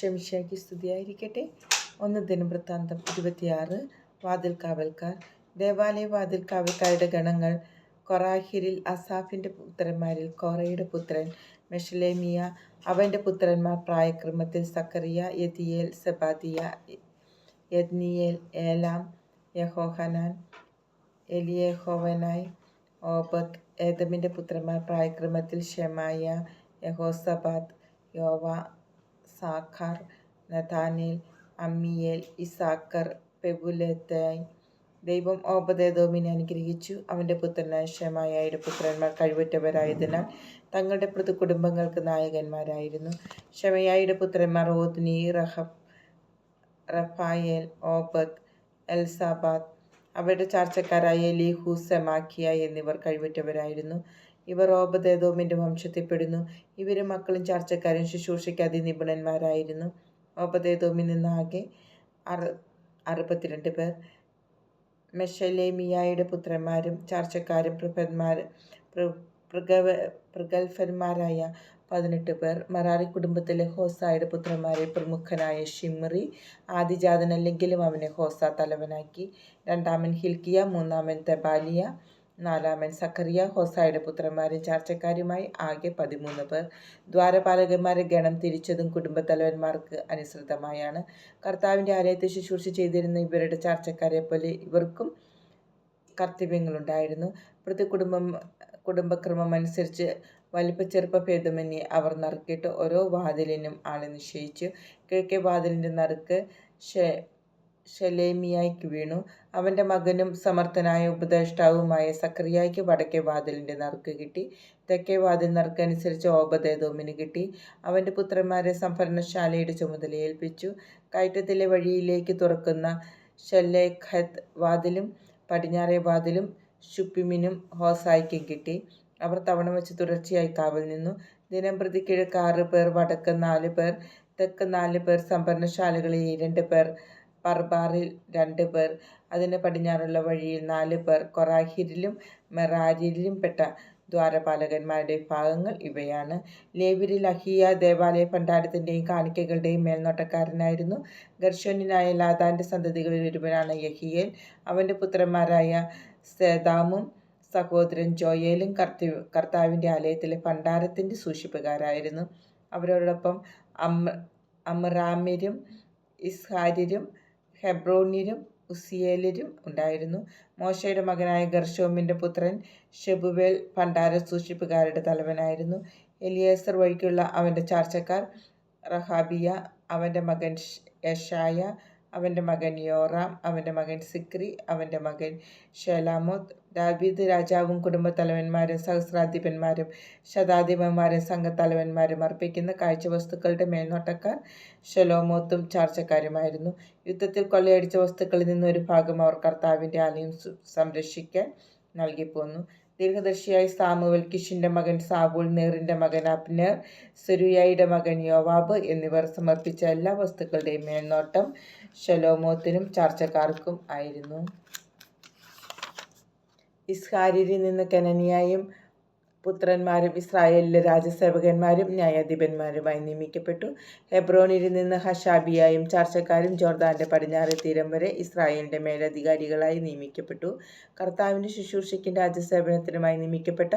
ഷമിഷയ്ക്ക് സ്തുതിയായിരിക്കട്ടെ. ഒന്ന് ദിനവൃത്താന്തം ഇരുപത്തിയാറ് വാതിൽ കാവൽക്കാർ ദേവാലയ വാതിൽ കാവൽക്കാരുടെ ഗണങ്ങൾ. കൊറാഹിരിൽ അസാഫിന്റെ പുത്രന്മാരിൽ കോറയുടെ പുത്രൻ മെഷലേമിയ അവന്റെ പുത്രന്മാർ പ്രായക്രമത്തിൽ സക്കറിയ യതിയേൽ സെബാദിയ യദ്നിയേൽ ഏലാം യഹോഹനാൻ എലിയഹോവനായ് ഓബത്ത് ഏതമിന്റെ പുത്രന്മാർ പ്രായക്രമത്തിൽ ഷെമായ യഹോസബാദ് യോവ സാഖാർ നഥാനേൽ അമ്മിയേൽ ഇസാക്കർ പെബുലത്തായി ദൈവം ഓപദേദോമിനെ അനുഗ്രഹിച്ചു. അവന്റെ പുത്രനായ ഷമായയുടെ പുത്രന്മാർ കഴിവുറ്റവരായതിനാൽ തങ്ങളുടെ പ്രതി കുടുംബങ്ങൾക്ക് നായകന്മാരായിരുന്നു. ഷമയായുടെ പുത്രന്മാർ Othni Rahab Rephael Obed Elzabad. അവരുടെ ചാർച്ചക്കാരായ ലീഹു സെമാക്കിയ എന്നിവർ കഴിവുറ്റവരായിരുന്നു. ഇവർ ഓപദേദോമിന്റെ വംശത്തിൽപ്പെടുന്നു. ഇവരും മക്കളും ചാർച്ചക്കാരും ശുശ്രൂഷയ്ക്ക് നിപുണന്മാരായിരുന്നു ഓപദേദോമിൽ നിന്ന് ആകെ അറു അറുപത്തിരണ്ട് പേർ. മെഷലേമിയായുടെ പുത്രന്മാരും ചാർച്ചക്കാരും പ്രഭന്മാർ പ്രഗത്ഭന്മാരായ പതിനെട്ട് പേർ. മറാറി കുടുംബത്തിലെ ഹോസായുടെ പുത്രന്മാരെ പ്രമുഖനായ ഷിമറി ആദിജാതനല്ലെങ്കിലും അവനെ ഹോസ തലവനാക്കി. രണ്ടാമൻ ഹിൽക്കിയ മൂന്നാമൻ തെബാലിയ നാലാമൻ സക്കറിയ ഹോസായുടെ പുത്രന്മാരും ചാർച്ചക്കാരുമായി ആകെ പതിമൂന്ന് പേർ. ദ്വാരപാലകന്മാരെ ഗണം തിരിച്ചതും കുടുംബത്തലവന്മാർക്ക് അനുസൃതമായാണ്. കർത്താവിന്റെ ആലയത്തെ ശുശ്രൂഷ ചെയ്തിരുന്ന ഇവരുടെ ചാർച്ചക്കാരെ പോലെ ഇവർക്കും കർത്തവ്യങ്ങളുണ്ടായിരുന്നു. പ്രതി കുടുംബം കുടുംബക്രമം അനുസരിച്ച് വലിപ്പച്ചെറുപ്പ ഭേദമന്യേ അവർ നറുക്കിട്ട് ഓരോ വാതിലിനും ആളെ നിശ്ചയിച്ചു. കിഴക്കേ വാതിലിന്റെ നറുക്ക് ഷെലേമിയായ്ക്ക് വീണു. അവന്റെ മകനും സമർത്ഥനായ ഉപദേഷ്ടാവുമായ സക്രിയായ്ക്ക് വടക്കേ വാതിലിന്റെ നറുക്ക് കിട്ടി. തെക്കേ വാതിൽ നറുക്കനുസരിച്ച് ഓപദേദോമിന് കിട്ടി. അവന്റെ പുത്രന്മാരെ സംഭരണശാലയുടെ ചുമതല ഏൽപ്പിച്ചു. കയറ്റത്തിലെ വഴിയിലേക്ക് തുറക്കുന്ന ഷെല്ലേഖത്ത് വാതിലും പടിഞ്ഞാറേ വാതിലും ഷുപ്പിമിനും ഹോസായിക്കും കിട്ടി. അവർ തവണ വെച്ച് തുടർച്ചയായി കാവൽ നിന്നു. ദിനം പ്രതി കിഴക്ക് ആറ് പേർ വടക്ക് നാല് പേർ തെക്ക് നാല് പേർ സംഭരണശാലകളിൽ രണ്ട് പേർ പർബാറിൽ രണ്ട് പേർ അതിന് പടിഞ്ഞാറുള്ള വഴിയിൽ നാല് പേർ കൊറാഹിരിലും മെറാരിലും പെട്ട ദ്വാരപാലകന്മാരുടെ ഭാഗങ്ങൾ ഇവയാണ്. ലേബിരിൽ അഹിയ ദേവാലയ ഭണ്ഡാരത്തിന്റെയും കാണിക്കകളുടെയും മേൽനോട്ടക്കാരനായിരുന്നു. ഗർഷോനിനായ ലാദാന്റെ സന്തതികളിൽ ഒരുവനാണ് യഹിയേൽ. അവന്റെ പുത്രന്മാരായ സേദാമും സഹോദരൻ ജോയേലും കർത്തി കർത്താവിന്റെ ആലയത്തിലെ ഭണ്ഡാരത്തിന്റെ സൂക്ഷിപ്പുകാരായിരുന്നു. അവരോടൊപ്പം അമ്മ അമ്രാമിരും ഇസ്ഹാരിരും ഹെബ്രോന്യരും ഉസിയേലരും ഉണ്ടായിരുന്നു. മോശയുടെ മകനായ ഗർഷോമിന്റെ പുത്രൻ ഷെബുവേൽ ഭണ്ഡാര സൂക്ഷിപ്പുകാരുടെ തലവനായിരുന്നു. എലിയേസർ വഴിക്കുള്ള അവന്റെ ചാർച്ചക്കാർ റഹാബിയ അവന്റെ മകൻ യഷായ അവന്റെ മകൻ യോറാം അവന്റെ മകൻ സിക്രി അവന്റെ മകൻ ഷെലാമോത്ത് ദാവീദ് രാജാവും കുടുംബത്തലവന്മാരും സഹസ്രാധിപന്മാരും ശതാധിപന്മാരും സംഘത്തലവന്മാരും അർപ്പിക്കുന്ന കാഴ്ചവസ്തുക്കളുടെ മേൽനോട്ടക്കാർ ഷെലോമോത്തും ചാർച്ചക്കാരുമായിരുന്നു. യുദ്ധത്തിൽ കൊള്ളയടിച്ച വസ്തുക്കളിൽ നിന്ന് ഒരു ഭാഗം അവർ കർത്താവിന്റെ ആലയം സംരക്ഷിക്കാൻ നൽകിപ്പോന്നു. ദീർഘദർശിയായ സാമുവൽ കിഷിന്റെ മകൻ സാബുൾ നേറിന്റെ മകൻ അബ്നർ സുരുയായിയുടെ മകൻ യോവാബ് എന്നിവർ സമർപ്പിച്ച എല്ലാ വസ്തുക്കളുടെയും മേൽനോട്ടം ഷലോമോത്തിനും ചർച്ചക്കാർക്കും ആയിരുന്നു. ഇസ്ഹാരിൽ നിന്ന് കനനിയായും പുത്രന്മാരും ഇസ്രായേലിലെ രാജസേവകന്മാരും ന്യായാധിപന്മാരുമായി നിയമിക്കപ്പെട്ടു. ഹെബ്രോണിൽ നിന്ന് ഹഷാബിയായും ചർച്ചക്കാരും ജോർദാന്റെ പടിഞ്ഞാറ് തീരം വരെ ഇസ്രായേലിന്റെ മേലധികാരികളായി നിയമിക്കപ്പെട്ടു. കർത്താവിന്റെ ശുശ്രൂഷയ്ക്കും രാജസേവനത്തിനുമായി നിയമിക്കപ്പെട്ട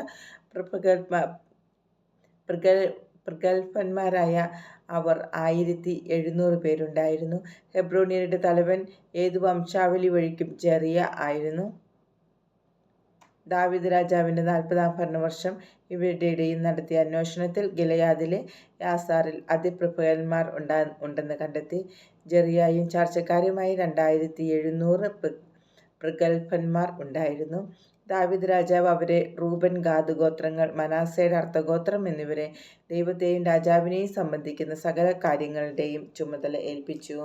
പ്രഗത്ഭന്മാരായ അവർ ആയിരത്തി എഴുന്നൂറ് പേരുണ്ടായിരുന്നു. ഹെബ്രോണിയരുടെ തലവൻ ഏതു വംശാവലി വഴിക്കും ചെറിയ ആയിരുന്നു. ദാവിദ് രാജാവിന്റെ നാൽപ്പതാം ഭരണവർഷം ഇവരുടെ ഇടയിൽ നടത്തിയ അന്വേഷണത്തിൽ ഗിലയാദിലെ യാസാറിൽ അതിപ്രഭുക്കന്മാർ ഉണ്ടാ ഉണ്ടെന്ന് കണ്ടെത്തി. ജെറിയായും ചാർച്ചക്കാരുമായി രണ്ടായിരത്തി എഴുന്നൂറ് പ്രഗത്ഭന്മാർ ഉണ്ടായിരുന്നു. ദാവിദ് രാജാവ് അവരെ റൂബൻ ഗാദ് ഗോത്രങ്ങൾ മനാസയുടെ അർത്ഥഗോത്രം എന്നിവരെ ദൈവത്തെയും രാജാവിനെയും സംബന്ധിക്കുന്ന സകല കാര്യങ്ങളുടെയും ചുമതല ഏൽപ്പിച്ചു.